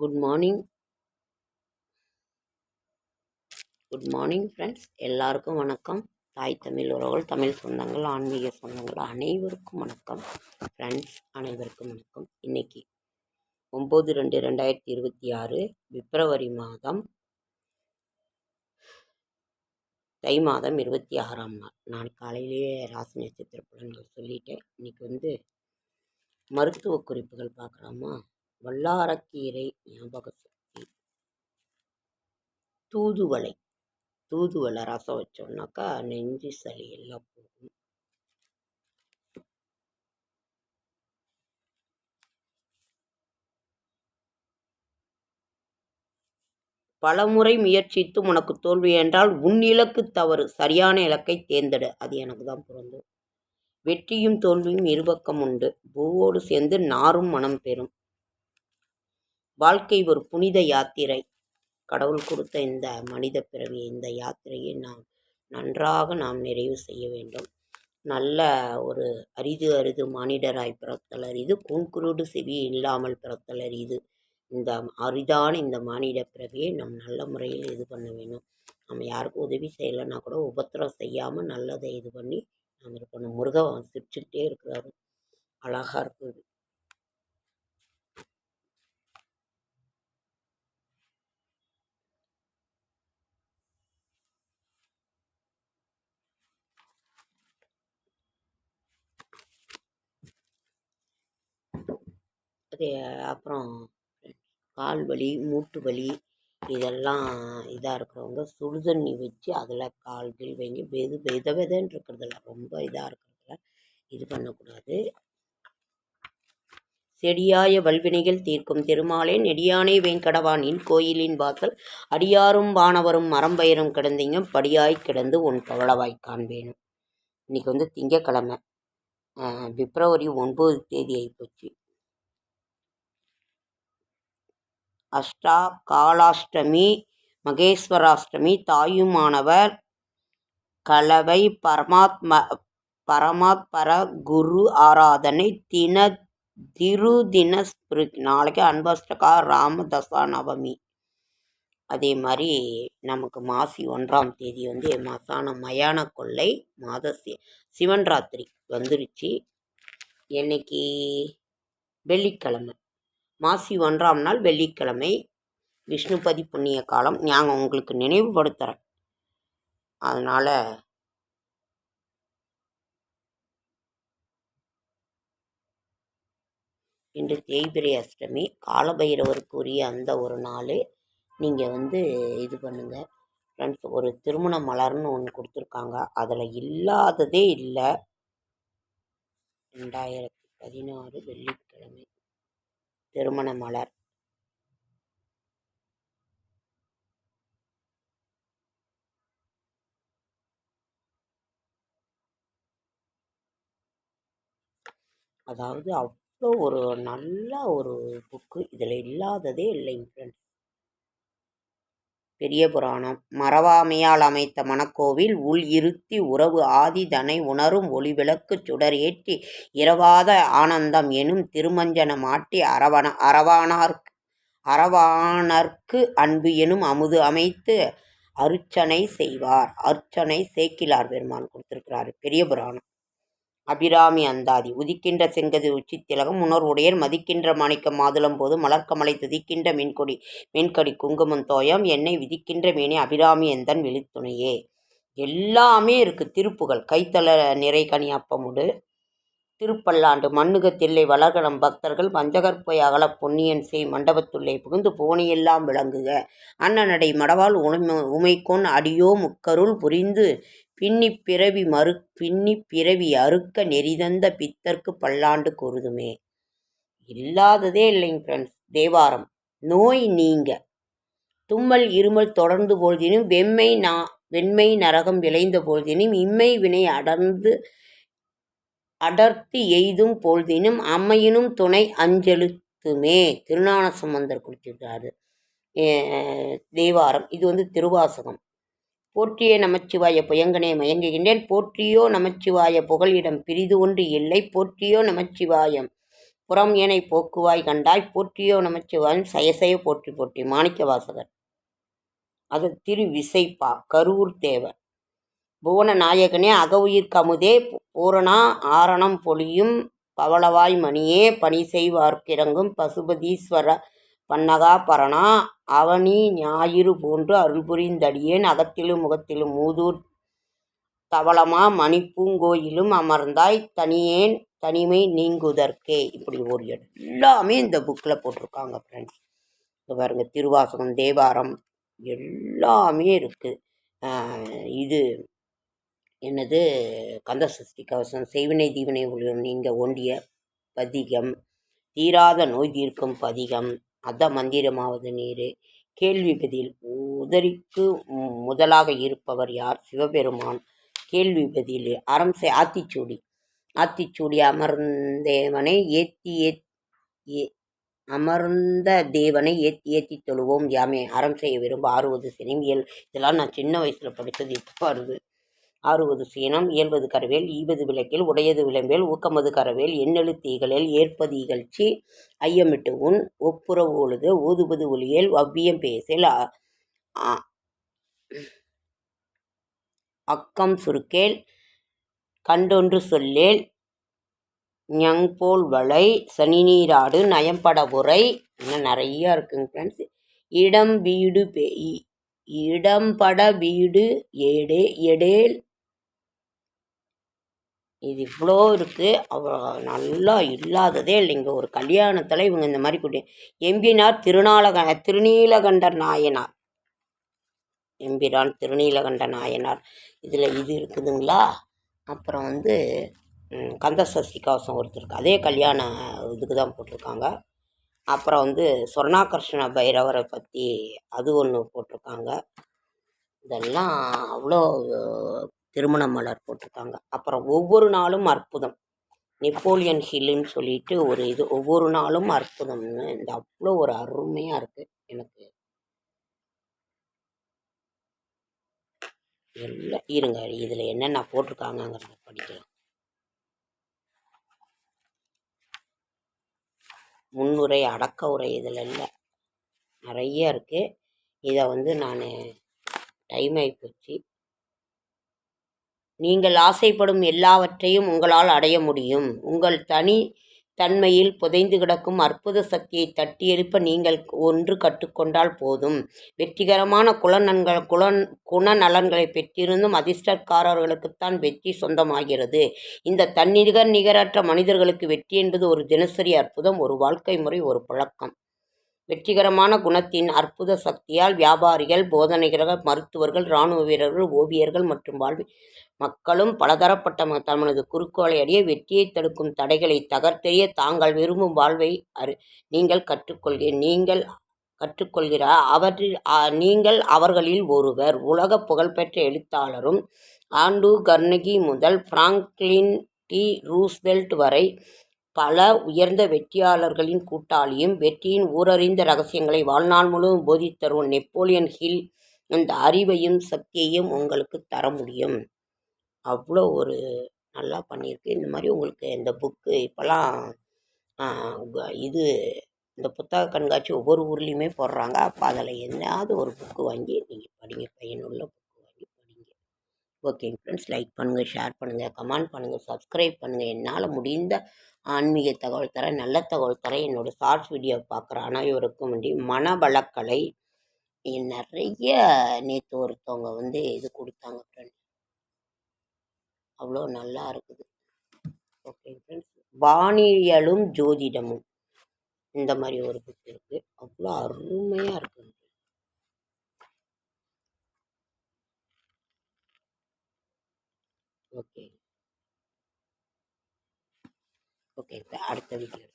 Good morning good morning friends எல்லாருக்கும் வணக்கம். தாய் தமிழ் உறவுகள் தமிழ் சொந்தங்கள் ஆன்மீக சொந்தங்கள் அனைவருக்கும் வணக்கம். ஃப்ரெண்ட்ஸ் அனைவருக்கும் வணக்கம். இன்னைக்கு ஒம்பது ரெண்டு ரெண்டாயிரத்தி இருபத்தி ஆறு பிப்ரவரி மாதம் தை மாதம் இருபத்தி ஆறாம் நாள். நான் காலையிலேயே ராசி நட்சத்திர பலன்கள் சொல்லிட்டேன். இன்னைக்கு வந்து மருத்துவ குறிப்புகள் பார்க்கலாமா? வல்லாரக்கீரை ஞாபக சக்தி தூதுவளை. தூதுவளை ரசம் வச்சோம்னாக்கா நெஞ்சு சளி எல்லாம் போகும். பலமுறை முயற்சித்தும் உனக்கு தோல்வி என்றால் உன் இலக்கு தவறு. சரியான இலக்கை தேர்ந்தெடு. அது எனக்கு தான் பொருந்தும். வெற்றியும் தோல்வியும் இருபக்கம் உண்டு. பூவோடு சேர்ந்து நாரும் மனம் பெறும். வாழ்க்கை ஒரு புனித யாத்திரை. கடவுள் கொடுத்த இந்த மனித பிறவி இந்த யாத்திரையை நாம் நன்றாக நாம் நிறைவு செய்ய வேண்டும். நல்ல ஒரு அரிது அரிது மானிடராய் பிறத்தல் அரிது கூன்குருடு செவி இல்லாமல் பிறத்தல் அரிது இந்த அரிதான இந்த மானிட பிறவியை நாம் நல்ல முறையில் இது பண்ண வேணும் நம்ம யாருக்கும் உதவி செய்யலைன்னா கூட உபத்திரம் செய்யாமல் நல்லதை இது பண்ணி நாம் இருக்கணும் முருகன் சிரிச்சுக்கிட்டே இருக்கிறாரு. அழகாக இருக்கும் அப்புறம் கால் வலி மூட்டு வலி இதெல்லாம் இதாக இருக்கிறவங்க சுடு தண்ணி வச்சு அதில் கால் கீழ் வைங்க. வெது வெத வெதன்னு இருக்கிறதுல ரொம்ப இதாக இருக்கிறதுல இது பண்ணக்கூடாது. செடியாய வல்வினைகள் தீர்க்கும் திருமாலே நெடியானே வெங்கடவானின் கோயிலின் வாசல். அடியாரும் வானவரும் மரம்பயிரும் கிடந்தீங்க. படியாய் கிடந்து உன் பவளவாய் காண்பேனும் இன்றைக்கி வந்து திங்கக்கிழமை பிப்ரவரி ஒன்பது தேதி ஆகிப்போச்சு அஷ்டா காலாஷ்டமி மகேஸ்வராஷ்டமி தாயுமானவர் கலவை பரமாத்ம பரமாத்பர குரு ஆராதனை தின திருதின ஸ்பிரிட் நாளைக்கு அன்பஷ்டகா ராமதசா நவமி. அதே மாதிரி நமக்கு மாசி ஒன்றாம் தேதி வந்து மாசான மயான கொள்ளை மாத சி சிவன் ராத்திரி வந்துருச்சு. என்னைக்கு? வெள்ளிக்கிழமை. மாசி ஒன்றாம் நாள் வெள்ளிக்கிழமை விஷ்ணுபதி புண்ணிய காலம். நாங்கள் உங்களுக்கு நினைவுபடுத்துகிறேன் அதனால் இன்று தேய்பிரை அஷ்டமி. காலபைரவருக்குரிய அந்த ஒரு நாள் நீங்கள் வந்து இது பண்ணுங்கள் ஃப்ரெண்ட்ஸ் ஒரு திருமண மலர்னு ஒன்று கொடுத்துருக்காங்க. அதில் இல்லாததே இல்லை. ரெண்டாயிரத்தி பதினாறு வெள்ளிக்கிழமை. திருமண மலர் அதாவது அவ்வளோ ஒரு நல்ல ஒரு புக்கு இதில் இல்லாததே இல்லைங்க ஃப்ரெண்ட்ஸ் பெரிய புராணம். மரவாமையால் அமைத்த மணக்கோவில் உள் இருத்தி உறவு ஆதி தனை உணரும் ஒளிவிளக்கு சுடர் ஏற்றி இரவாத ஆனந்தம் எனும் திருமஞ்சனம் ஆட்டி அரவண அரவானார்க்கு அரவாணர்க்கு அன்பு எனும் அமுது அமைத்து அர்ச்சனை செய்வார். அர்ச்சனை சேக்கிலார் பெருமான் கொடுத்திருக்கிறாரு. பெரிய புராணம். அபிராமி அந்தாதி. உதிக்கின்ற செங்கது உச்சி திலகம் உணர்வுடையர் மதிக்கின்ற மாணிக்கம் மாதுளம் போது மலர்க்கமலை துதிக்கின்ற மீன்கொடி மீன்கடி குங்குமம் தோயம் என்னை விதிக்கின்ற மேனி அபிராமி எந்தன் வெளித்துணையே எல்லாமே இருக்குது திருப்புகள். கைத்தல நிறை கனியாப்பமுடு திருப்பல்லாண்டு மண்ணுக தில்லை பக்தர்கள் பஞ்சகற்பை அகல பொன்னியன் செய் மண்டபத்துள்ளே புகுந்து போனியெல்லாம் விளங்குக. அண்ணனடை மடவால் உமை உமைக்கொன் அடியோ முக்கருள் புரிந்து பின்னி பிறவி மறு பின்னி பிறவி அறுக்க நெறிதந்த பித்தர்க்கு பல்லாண்டு கூறுதுமே இல்லாததே இல்லைங்க ஃப்ரெண்ட்ஸ் தேவாரம். நோய் நீங்க. தும்மல் இருமல் தொடர்ந்து பொழுதினும் வெம்மை நா வெண்மை நரகம் விளைந்த பொழுதினும் இம்மை வினை அடர்ந்து அடர்த்தி எய்தும் பொழுதினும் அம்மையினும் துணை அஞ்செழுத்துமே. திருநான சம்பந்தர் குறிச்சிருக்காரு தேவாரம். இது வந்து திருவாசகம். போற்றியே நமச்சிவாய புயங்கனே மயங்குகின்றேன். போற்றியோ நமச்சிவாய புகழிடம் பிரிது ஒன்று இல்லை. போற்றியோ நமச்சிவாயம் புறம் ஏனை போக்குவாய் கண்டாய். போற்றியோ நமச்சிவாயம் சயசய போற்றி போற்றி. மாணிக்க வாசகர். அது திரு விசைப்பா கரூர் தேவர். புவன நாயகனே அகவுயிர் கமுதே பூரணா ஆரணம் பொழியும் பவளவாய் மணியே பணி செய்வார்க்கிறங்கும் பசுபதீஸ்வர பன்னகா பரணா அவனி ஞாயிறு போன்று அருள்புரிந்தடியேன். அகத்திலும் முகத்திலும் மூதூர் தவளமா மணிப்பூங்கோயிலும் அமர்ந்தாய் தனியேன் தனிமை நீங்குதற்கே. இப்படி ஒரு எல்லாமே இந்த புக்கில் போட்டிருக்காங்க ஃப்ரெண்ட்ஸ் இங்கே பாருங்கள் திருவாசகம் தேவாரம் எல்லாமே இருக்குது இது என்னது? கந்த சஷ்டி கவசம் செய்வினை தீவினை ஒளியும் நீங்கள் ஒண்டிய பதிகம் தீராத நோய் தீர்க்கும் பதிகம் அத மந்திரமாவது நீர். கேள்வி பதில் உதறிக்கு முதலாக இருப்பவர் யார்? சிவபெருமான். கேள்வி பதில் அறம் செய் ஆத்திச்சூடி. ஆத்திச்சூடி அமர்ந்தேவனை ஏத்தி ஏ அமர்ந்த தேவனை ஏத்தி ஏத்தி தொழுவோம் யாமே. அறம் செய்ய விரும்ப ஆறுவது சினிமியல். இதெல்லாம் நான் சின்ன வயசில் படித்தது இப்போ வருது. ஆறுவது சீனம் இயல்பது கரவேல் ஈவது விளக்கில் உடையது விளம்பேல் ஊக்கமது கரவேல் எண்ணெழு தீகளில் ஏற்பது இகழ்ச்சி ஐயமிட்டு உன் ஒப்புரவு ஒழுது ஊதுபது ஒளியேல் அவ்வியம் பேசல் அக்கம் சுருக்கேல் கண்டொன்று சொல்லேல் ஞங்போல் வளை நயம்பட முறை இன்னும் நிறையா இருக்குங்க ஃப்ரெண்ட்ஸ் இடம் வீடு பே இடம்பட வீடு ஏடே எடேல் இது இவ்வளோ இருக்குது அவ்வளோ நல்லா இல்லாததே இல்லைங்க ஒரு கல்யாணத்தில் இவங்க இந்த மாதிரி கூட்டி எம்பினார் திருநாளக திருநீலகண்டர் நாயனார். எம்பிரான் திருநீலகண்ட நாயனார். இதில் இது இருக்குதுங்களா? அப்புறம் வந்து கந்தசஷ்டி கவசம் ஒருத்தருக்கு அதே கல்யாண இதுக்கு தான் போட்டிருக்காங்க. அப்புறம் வந்து சொர்ணாகர்ஷ்ண பைரவரை பற்றி அது ஒன்று போட்டிருக்காங்க. இதெல்லாம் அவ்வளோ திருமண மலர் போட்டிருக்காங்க. அப்புறம் ஒவ்வொரு நாளும் அற்புதம். நெப்போலியன் ஹில்லுன்னு சொல்லிட்டு ஒரு இது ஒவ்வொரு நாளும் அற்புதம்னு. இந்த அவ்வளோ ஒரு அருமையாக இருக்குது எனக்கு எல்லாம் இருங்க இதில் என்னென்ன போட்டிருக்காங்கங்கிறத படிக்கலாம். முன்னுரை அடக்க உரை இதில் இல்லை. நிறைய இருக்குது இதை வந்து நான் டைம் ஆகிப்போச்சு நீங்கள் ஆசைப்படும் எல்லாவற்றையும் உங்களால் அடைய முடியும். உங்கள் தனி தன்மையில் புதைந்து கிடக்கும் அற்புத சக்தியை தட்டி எழுப்ப நீங்கள் ஒன்று கற்றுக்கொண்டால் போதும். வெற்றிகரமான குலநன்கள் குலன் குணநலன்களை பெற்றிருந்தும் அதிர்ஷ்டக்காரர்களுக்குத்தான் வெற்றி சொந்தமாகிறது. இந்த தன்னிகர் நிகரற்ற மனிதர்களுக்கு வெற்றி என்பது ஒரு தினசரி அற்புதம் ஒரு வாழ்க்கை முறை ஒரு பழக்கம். வெற்றிகரமான குணத்தின் அற்புத சக்தியால் வியாபாரிகள் போதனைகள் மருத்துவர்கள் இராணுவ வீரர்கள் ஓவியர்கள் மற்றும் வாழ்வி மக்களும் பலதரப்பட்ட தமது குறுக்கோளை அடைய வெற்றியை தடுக்கும் தடைகளை தகர்த்தெறிய தாங்கள் விரும்பும் வாழ்வை அறி நீங்கள் கற்றுக்கொள்கிற நீங்கள் கற்றுக்கொள்கிறார் அவற்றில் நீங்கள் அவர்களில் ஒருவர். உலக புகழ்பெற்ற எழுத்தாளரும் ஆண்டு கர்னகி முதல் பிராங்க்லின் டி. ரூஸ்வெல்ட் வரை பல உயர்ந்த வெற்றியாளர்களின் கூட்டாளியும் வெற்றியின் ஊரறிந்த ரகசியங்களை வாழ்நாள் முழுவதும் போதித்தரும் நெப்போலியன் ஹில் அந்த அறிவையும் சக்தியையும் உங்களுக்கு தர முடியும். அவ்வளோ ஒரு நல்லா பண்ணியிருக்கு. இந்த மாதிரி உங்களுக்கு இந்த புக்கு இப்போல்லாம் இது இந்த புத்தக கண்காட்சி ஒவ்வொரு ஊர்லேயுமே போடுறாங்க. அப்போ அதில் எதாவது ஒரு புக்கு வாங்கி நீங்கள் படிங்க. பையனுள்ள புக்கு வாங்கி படிங்க. ஓகேங்க ஃப்ரெண்ட்ஸ் லைக் பண்ணுங்கள் ஷேர் பண்ணுங்கள் கமெண்ட் பண்ணுங்கள் சப்ஸ்கிரைப் பண்ணுங்கள் என்னால் முடிந்த ஆன்மீக தகவல் தர நல்ல தகவல் தர என்னோடய ஷார்ட்ஸ் வீடியோ பார்க்குற அனைவருக்கும் வேண்டி மனவளக்கலை. நிறைய நேற்று ஒருத்தவங்க வந்து இது கொடுத்தாங்க ஃப்ரெண்ட்ஸ் அவ்வளோ நல்லா இருக்குது. ஓகே ஃப்ரெண்ட்ஸ் வானியலும் ஜோதிடமும். இந்த மாதிரி ஒரு புக் இருக்குது அவ்வளோ அருமையாக இருக்குது ஓகே ஓகே அடுத்த வீடியோ